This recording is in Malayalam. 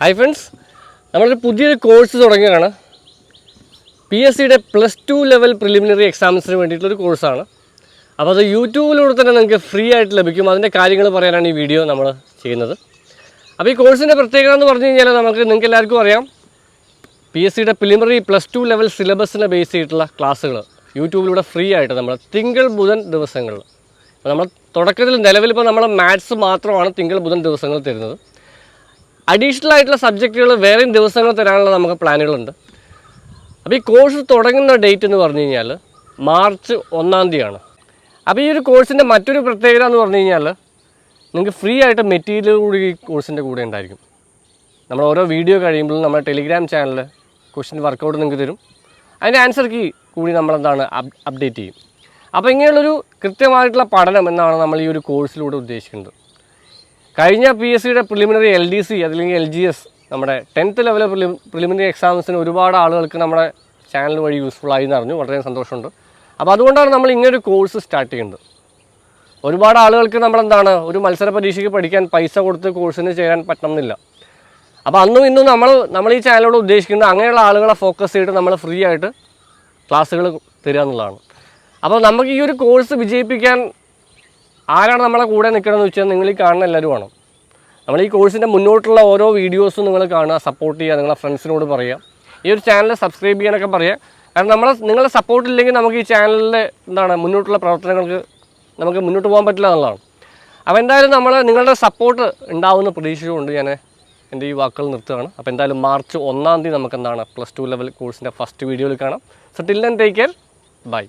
ഹായ് ഫ്രണ്ട്സ് നമ്മളൊരു പുതിയൊരു കോഴ്സ് തുടങ്ങിയതാണ് പി എസ് സിയുടെ പ്ലസ് ടു ലെവൽ പ്രിലിമിനറി എക്സാംസിന് വേണ്ടിയിട്ടുള്ളൊരു കോഴ്സാണ് അപ്പോൾ അത് യൂട്യൂബിലൂടെ തന്നെ നിങ്ങൾക്ക് ഫ്രീ ആയിട്ട് ലഭിക്കും. അതിന്റെ കാര്യങ്ങൾ പറയാനാണ് ഈ വീഡിയോ നമ്മൾ ചെയ്യുന്നത്. അപ്പോൾ ഈ കോഴ്സിന്റെ പ്രത്യേകത എന്ന് പറഞ്ഞു കഴിഞ്ഞാൽ നമുക്ക് നിങ്ങൾക്ക് എല്ലാവർക്കും അറിയാം. പി എസ് സിയുടെ പ്രിലിമിനറി പ്ലസ് ടു ലെവൽ സിലബസിനെ ബേസ് ചെയ്തിട്ടുള്ള ക്ലാസ്സുകൾ യൂട്യൂബിലൂടെ ഫ്രീ ആയിട്ട് നമ്മൾ തിങ്കൾ ബുധൻ ദിവസങ്ങളിൽ. അപ്പോൾ നമ്മൾ തുടക്കത്തിൽ നിലവിൽ ഇപ്പോൾ നമ്മൾ മാത്സ് മാത്രമാണ് തിങ്കൾ ബുധൻ ദിവസങ്ങൾ തരുന്നത്. അഡീഷണൽ ആയിട്ടുള്ള സബ്ജക്റ്റുകൾ വേറെയും ദിവസങ്ങൾ തരാനുള്ള നമുക്ക് പ്ലാനുകളുണ്ട് അപ്പോൾ ഈ കോഴ്സ് തുടങ്ങുന്ന ഡേറ്റ് എന്ന് പറഞ്ഞു കഴിഞ്ഞാൽ മാർച്ച് ഒന്നാം തീയതിയാണ്. അപ്പോൾ ഈ ഒരു കോഴ്സിന്റെ മറ്റൊരു പ്രത്യേകത എന്ന് പറഞ്ഞു കഴിഞ്ഞാൽ നിങ്ങൾക്ക് ഫ്രീ ആയിട്ട് മെറ്റീരിയൽ കൂടി ഈ കോഴ്സിന്റെ കൂടെ ഉണ്ടായിരിക്കും. നമ്മൾ ഓരോ വീഡിയോ കഴിയുമ്പോഴും നമ്മുടെ ടെലിഗ്രാം ചാനലിൽ ക്വസ്റ്റ്യൻ വർക്കൗട്ട് നിങ്ങൾക്ക് തരും. അതിന്റെ ആൻസർ കീ കൂടി നമ്മളെന്താണ് അപ് അപ്ഡേറ്റ് ചെയ്യും. അപ്പോൾ ഇങ്ങനെയുള്ളൊരു കൃത്യമായിട്ടുള്ള പഠനം എന്നാണ് നമ്മൾ ഈ ഒരു കോഴ്സിലൂടെ ഉദ്ദേശിക്കുന്നത്. കഴിഞ്ഞ പി എസ് സിയുടെ പ്രിലിമിനറി എൽ ഡി സി അതല്ലെങ്കിൽ എൽ ജി എസ് നമ്മുടെ ടെൻത്ത് ലെവൽ പ്രിലിമിനറി എക്സാംസിന് ഒരുപാട് ആളുകൾക്ക് നമ്മുടെ ചാനൽ വഴി യൂസ്ഫുൾ ആയി എന്ന് അറിഞ്ഞു. വളരെ സന്തോഷമുണ്ട്. അപ്പോൾ അതുകൊണ്ടാണ് നമ്മൾ ഇങ്ങനൊരു കോഴ്സ് സ്റ്റാർട്ട് ചെയ്യുന്നത്. ഒരുപാട് ആളുകൾക്ക് നമ്മളെന്താണ് ഒരു മത്സര പരീക്ഷയ്ക്ക് പഠിക്കാൻ പൈസ കൊടുത്ത് കോഴ്സിന് ചേരാൻ പറ്റണമെന്നില്ല അപ്പോൾ അന്നും ഇന്നും നമ്മൾ നമ്മൾ ഈ ചാനലോട് ഉദ്ദേശിക്കുന്നത് അങ്ങനെയുള്ള ആളുകളെ ഫോക്കസ് ചെയ്തിട്ട് നമ്മൾ ഫ്രീ ആയിട്ട് ക്ലാസ്സുകൾ തരിക എന്നുള്ളതാണ്. അപ്പോൾ നമുക്ക് ഈ ഒരു കോഴ്സ് വിജയിപ്പിക്കാൻ ആരാണ് നമ്മളെ കൂടെ നിൽക്കണമെന്ന് വെച്ചാൽ നിങ്ങൾ ഈ കാണുന്ന എല്ലാവരും വേണം നമ്മൾ ഈ കോഴ്സിന്റെ മുന്നോട്ടുള്ള ഓരോ വീഡിയോസും നിങ്ങൾ കാണുക സപ്പോർട്ട് ചെയ്യുക നിങ്ങളെ ഫ്രണ്ട്സിനോട് പറയുക. ഈ ഒരു ചാനൽ സബ്സ്ക്രൈബ് ചെയ്യാനൊക്കെ പറയുക. കാരണം നമ്മളെ നിങ്ങളുടെ സപ്പോർട്ട് ഇല്ലെങ്കിൽ നമുക്ക് ഈ ചാനലിൽ എന്താണ് മുന്നോട്ടുള്ള പ്രവർത്തനങ്ങൾക്ക് നമുക്ക് മുന്നോട്ട് പോകാൻ പറ്റില്ല എന്നുള്ളതാണ്. അപ്പോൾ എന്തായാലും നമ്മൾ നിങ്ങളുടെ സപ്പോർട്ട് ഉണ്ടാവുന്ന പ്രതീക്ഷയുണ്ട് ഞാൻ എന്റെ ഈ വാക്കുകൾ നിർത്തുകയാണ്. അപ്പോൾ എന്തായാലും മാർച്ച് ഒന്നാം തീയതി നമുക്ക് എന്താണ് പ്ലസ് ടു ലെവൽ കോഴ്സിന്റെ ഫസ്റ്റ് വീഡിയോയിൽ കാണാം. So till then take care bye